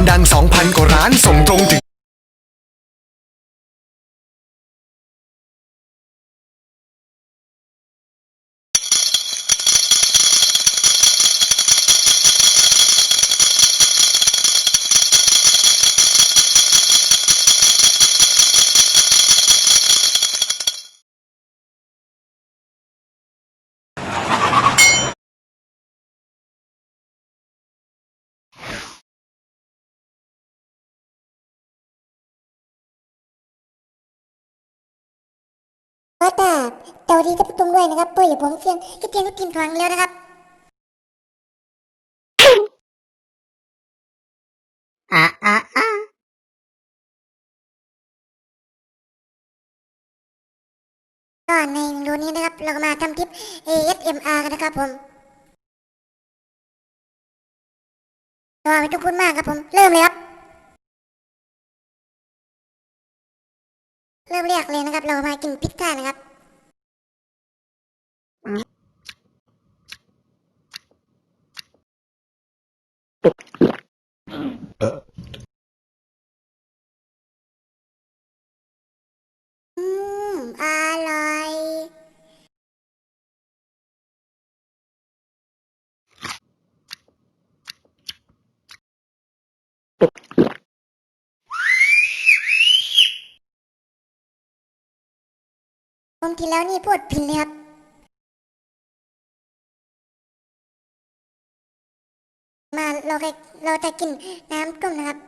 านดัง 2,000 กว่าร้านส่งตรงถึง ว่าแต่เจ้าดีจะไปตรงด้วยนะครับเพื่ออย่าผมเสียงกระเทียมก็กินทางแล้วนะครับอะอะอะก็ในรูนี้นะครับ เรามาทำคลิป ASMR กันนะครับผมก็ไม่ต้องพูดมากครับผม เริ่มเลยครับ ริ่มแรกเลยนะครับ เรามากินพิซซ่านะครับอืม อร่อย ผมที่แล้วนี่พูดผิดเลยครับมาเราไปเราจะกินน้ำต้มนะครับ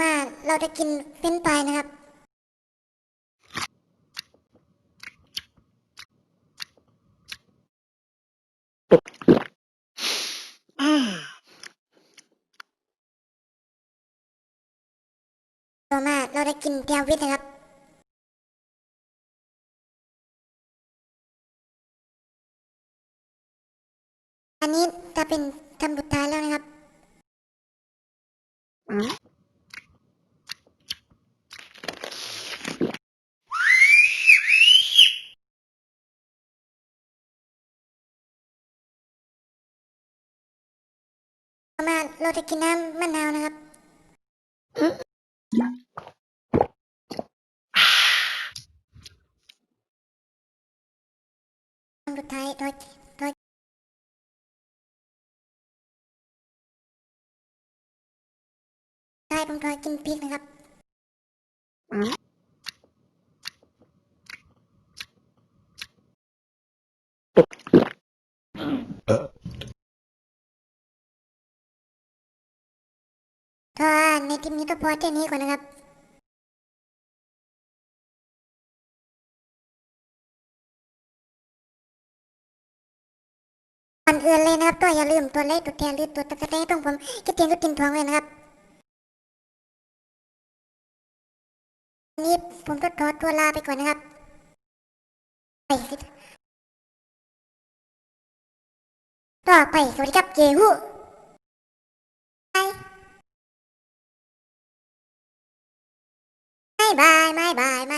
มาเราจะกินเฟรนช์ฟรายนะครับ ต่อมาเราจะกินแกววิทนะครับอันนี้จะเป็นคำสุดท้ายแล้วนะครับต่อมาเราจะกินน้ำมะนาวนะครับ คำสุดท้ายโดยโดยใช่ผมรอกินพริกนะครับ ถ้าในทีมนี้ก็พอแค่นี้ก่อนนะครับก่อนอื่นเลยนะครับก็อย่าลืมตัวเลขตัวแทนหรือตัวตะกะแตต้องผมคิดเตียงก็กินทองเลยนะครับนี้ผมก็ขอตัวลาไปก่อนนะครับไปต่อไปสวัสดีครับเจฮู บายบ